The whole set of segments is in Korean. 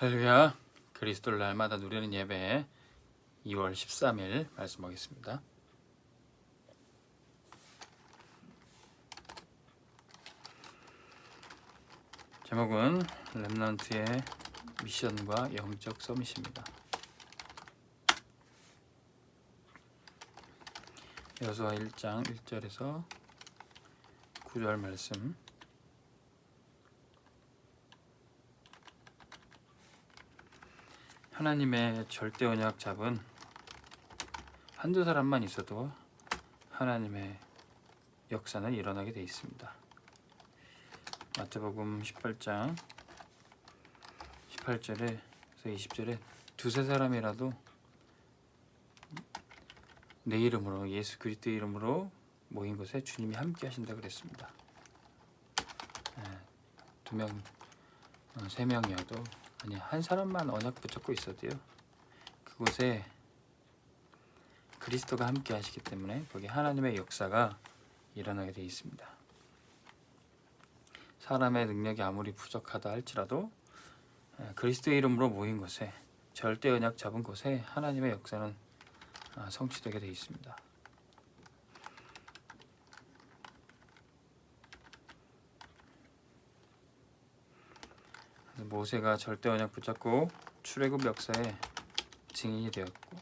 할렐루야 그리스도를 날마다 누리는 예배 2월 13일 말씀 하겠습니다. 제목은 렘넌트의 미션과 영적 서밋입니다. 여수와 1장 1절에서 9절 말씀 하나님의 절대 언약 잡은 한두 사람만 있어도 하나님의 역사는 일어나게 돼 있습니다. 마태복음 18장 18절에서 20절에 두세 사람이라도 내 이름으로 예수 그리스도 이름으로 모인 곳에 주님이 함께 하신다 그랬습니다. 예, 두 명, 어, 세 명이어도 아니 한 사람만 언약 붙잡고 있어도요 그곳에 그리스도가 함께 하시기 때문에 거기 하나님의 역사가 일어나게 되어 있습니다. 사람의 능력이 아무리 부족하다 할지라도 에, 그리스도의 이름으로 모인 곳에 절대 언약 잡은 곳에 하나님의 역사는 아, 성취되게 되어 있습니다. 그래서 모세가 절대 언약 붙잡고 출애굽 역사에 증인이 되었고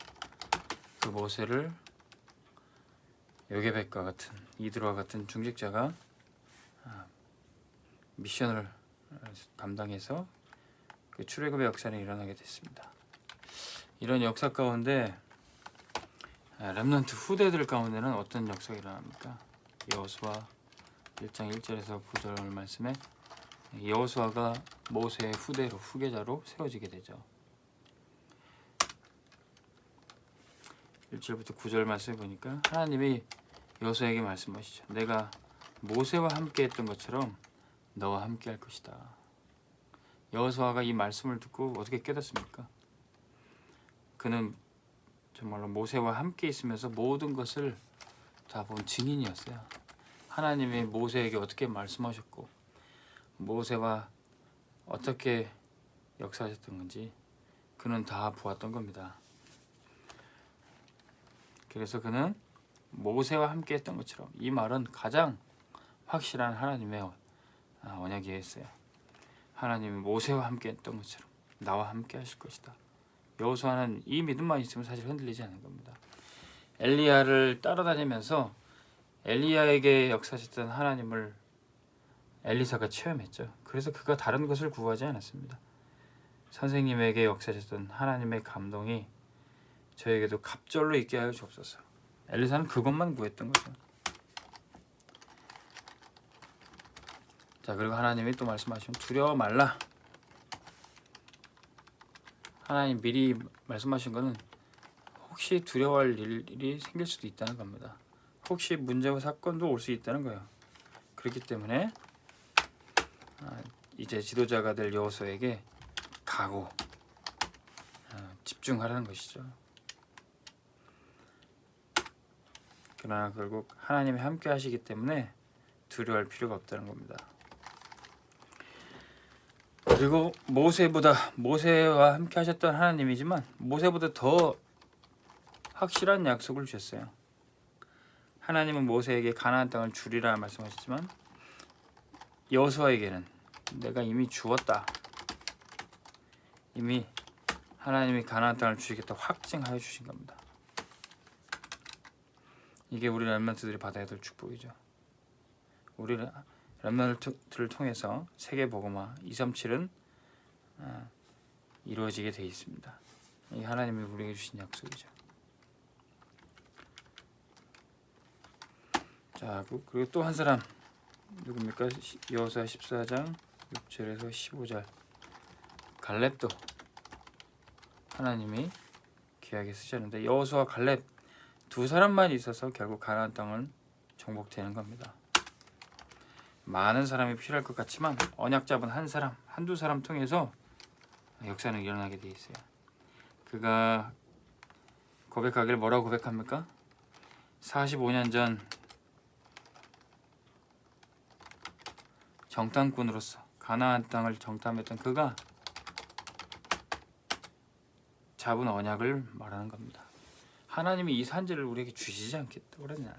그 모세를 요게백과 같은 이드로와 같은 중직자가 아, 미션을 감당해서 그 출애굽의 역사는 일어나게 됐습니다. 이런 역사 가운데 아, 렘넌트 후대들 가운데는 어떤 역사가 일어납니까? 여호수아 1장 1절에서 9절 말씀에 여호수아가 모세의 후대로 후계자로 세워지게 되죠. 1절부터 9절 말씀해 보니까 하나님이 여호수아에게 말씀하시죠. 내가 모세와 함께 했던 것처럼 너와 함께 할 것이다. 여호수아가 이 말씀을 듣고 어떻게 깨닫습니까? 그는 정말로 모세와 함께 있으면서 모든 것을 다 본 증인이었어요. 하나님이 모세에게 어떻게 말씀하셨고 모세와 어떻게 역사하셨던 건지 그는 다 보았던 겁니다. 그래서 그는 모세와 함께 했던 것처럼 이 말은 가장 확실한 하나님의 어, 언약이었어요. 하나님이 모세와 함께 했던 것처럼 나와 함께 하실 것이다. 여호수아는 이 믿음만 있으면 사실 흔들리지 않는 겁니다. 엘리야를 따라다니면서 엘리야에게 역사하셨던 하나님을 엘리사가 체험했죠. 그래서 그가 다른 것을 구하지 않았습니다. 선생님에게 역사하셨던 하나님의 감동이 저에게도 갑절로 있게 하여 주옵소서. 엘리사는 그것만 구했던 거죠. 자 그리고 하나님이 또 말씀하시면 두려워 말라. 하나님 미리 말씀하신 거는 혹시 두려워할 일이 생길 수도 있다는 겁니다. 혹시 문제와 사건도 올 수 있다는 거예요. 그렇기 때문에 아, 이제 지도자가 될 여호수에게 가고 아, 집중하라는 것이죠. 그러나 결국 하나님이 함께 하시기 때문에 두려워할 필요가 없다는 겁니다. 그리고 모세보다 모세와 함께 하셨던 하나님이지만 모세보다 더 확실한 약속을 주셨어요. 하나님은 모세에게 가나안 땅을 주리라 말씀하셨지만 여호수아에게는 내가 이미 주었다. 이미 하나님이 가나안 땅을 주시겠다 확증하여 주신 겁니다. 이게 우리 렘넌트들이 받아야 될 축복이죠. 우리 렘넌트를 통해서 세계 복음화 237은 아, 이루어지게 돼 있습니다. 이 하나님이 우리에게 주신 약속이죠. 자 그- 그리고 또 한 사람 누굽니까? 시- 여호수아 14장 6절에서 15절 갈렙도 하나님이 귀하게 쓰셨는데 여호수아 갈렙 두 사람만 있어서 결국 가나안 땅은 정복되는 겁니다. 많은 사람이 필요할 것 같지만 언약 잡은 한 사람, 한두 사람 통해서 역사는 일어나게 돼 있어요. 그가 고백하기를 뭐라고 고백합니까? 45년 전 정탐꾼으로서 가나안 땅을 정탐했던 그가 잡은 언약을 말하는 겁니다. 하나님이 이 산지를 우리에게 주시지 않겠다 그랬냐.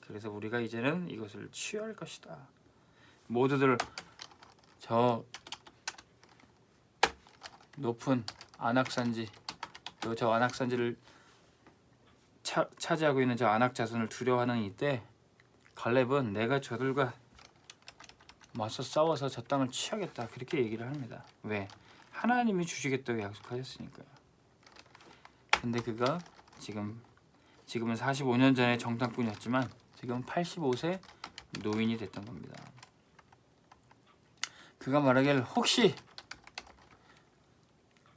그래서 우리가 이제는 이것을 취할 것이다. 모두들 저 높은 안악산지 또 저 안악산지를 차, 차지하고 있는 저 안악 자손을 두려워하는 이때 갈렙은 내가 저들과 맞서 싸워서 저 땅을 취하겠다 그렇게 얘기를 합니다. 왜? 하나님이 주시겠다고 약속하셨으니까요. 근데 그가 지금 지금은 45년 전에 정탐꾼이었지만 지금 85세 노인이 됐던 겁니다. 그가 말하길 혹시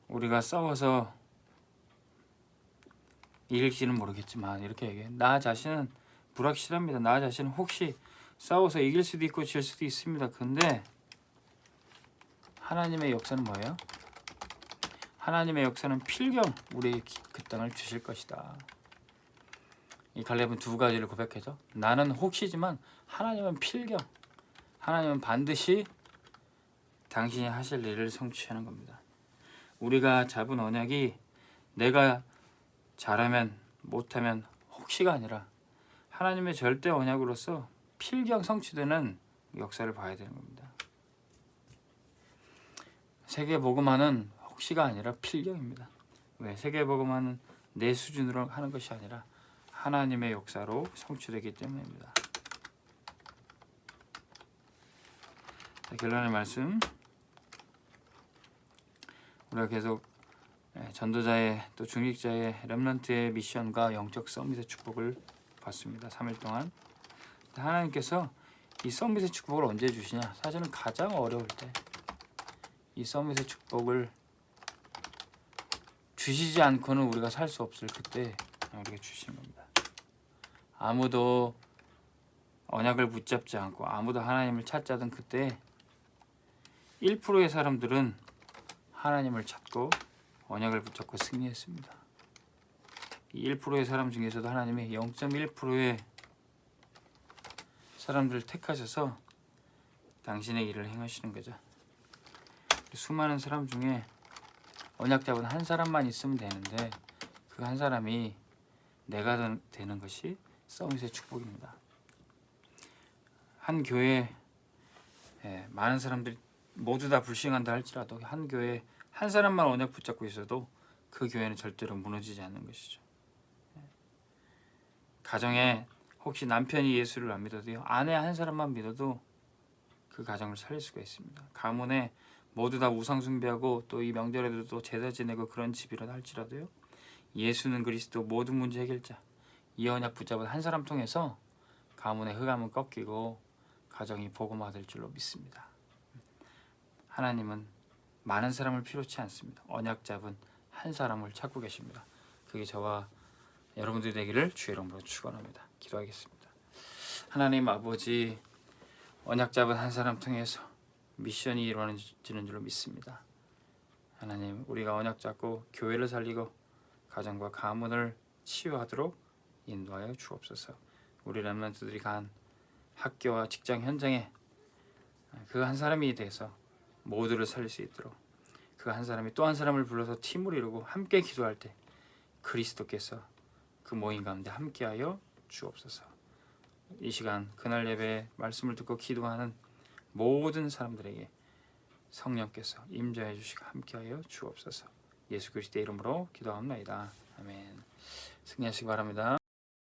우리가 싸워서 이길지는 모르겠지만 이렇게 얘기해. 나 자신은 불확실합니다. 나 자신은 혹시 싸워서 이길 수도 있고 질 수도 있습니다. 근데 하나님의 역사는 뭐예요? 하나님의 역사는 필경 기- 그 땅을 주실 것이다. 이 갈렙은 두 가지를 고백해서 나는 혹시지만 하나님은 필경 하나님은 반드시 당신이 하실 일을 성취하는 겁니다. 우리가 잡은 언약이 내가 잘하면 못하면 혹시가 아니라 하나님의 절대 언약으로서 필경 성취되는 역사를 봐야 되는 겁니다. 세계 복음화는 혹시가 아니라 필경입니다. 왜 세계 복음화는 내 수준으로 하는 것이 아니라 하나님의 역사로 성취되기 때문입니다. 자, 결론의 말씀 우리가 계속 예, 전도자의 또 중직자의 렘넌트의 미션과 영적 서밋의 축복을 받습니다. 3일 동안 하나님께서 이 서밋의 축복을 언제 주시냐? 사실은 가장 어려울 때 이 서밋의 축복을 주시지 않고는 우리가 살 수 없을 그때 우리가 주시는 겁니다. 아무도 언약을 붙잡지 않고 아무도 하나님을 찾지 않던 그때 1%의 사람들은 하나님을 찾고 언약을 붙잡고 승리했습니다. 이 1%의 사람 중에서도 하나님이 0.1%의 사람들을 택하셔서 당신의 일을 행하시는 거죠. 수많은 사람 중에 언약 잡은 한 사람만 있으면 되는데 그 한 사람이 내가 된- 되는 것이 서밋의 축복입니다. 한 교회에 예, 많은 사람들이 모두 다 불신한다 할지라도 한 교회에 한 사람만 언약 붙잡고 있어도 그 교회는 절대로 무너지지 않는 것이죠. 예. 가정에 혹시 남편이 예수를 안 믿어도요 아내 한 사람만 믿어도 그 가정을 살릴 수가 있습니다. 가문에 모두 다 우상 숭배하고 또 이 명절에도 또 제사 지내고 그런 집이라 할지라도요 예수는 그리스도 모든 문제 해결자 이 언약 붙잡은 한 사람 통해서 가문의 흑암은 꺾이고 가정이 복음화될 줄로 믿습니다. 하나님은 많은 사람을 필요치 않습니다. 언약 잡은 한 사람을 찾고 계십니다. 그게 저와 여러분들이 되기를 주의 이름으로 축원합니다. 기도하겠습니다. 하나님 아버지 언약 잡은 한 사람 통해서 미션이 이루어지는 줄로 믿습니다. 하나님 우리가 언약 잡고 교회를 살리고 가정과 가문을 치유하도록 인도하여 주옵소서. 우리 렘넌트들이 간 학교와 직장 현장에 그 한 사람이 돼서 모두를 살릴 수 있도록 그 한 사람이 또 한 사람을 불러서 팀을 이루고 함께 기도할 때 그리스도께서 그 모임 가운데 함께하여 주옵소서. 이 시간 그날 예배 말씀을 듣고 기도하는 모든 사람들에게 성령께서 임재해 주시고 함께하여 주옵소서. 예수 그리스도의 이름으로 기도합니다. 아멘. 승리하시기 바랍니다.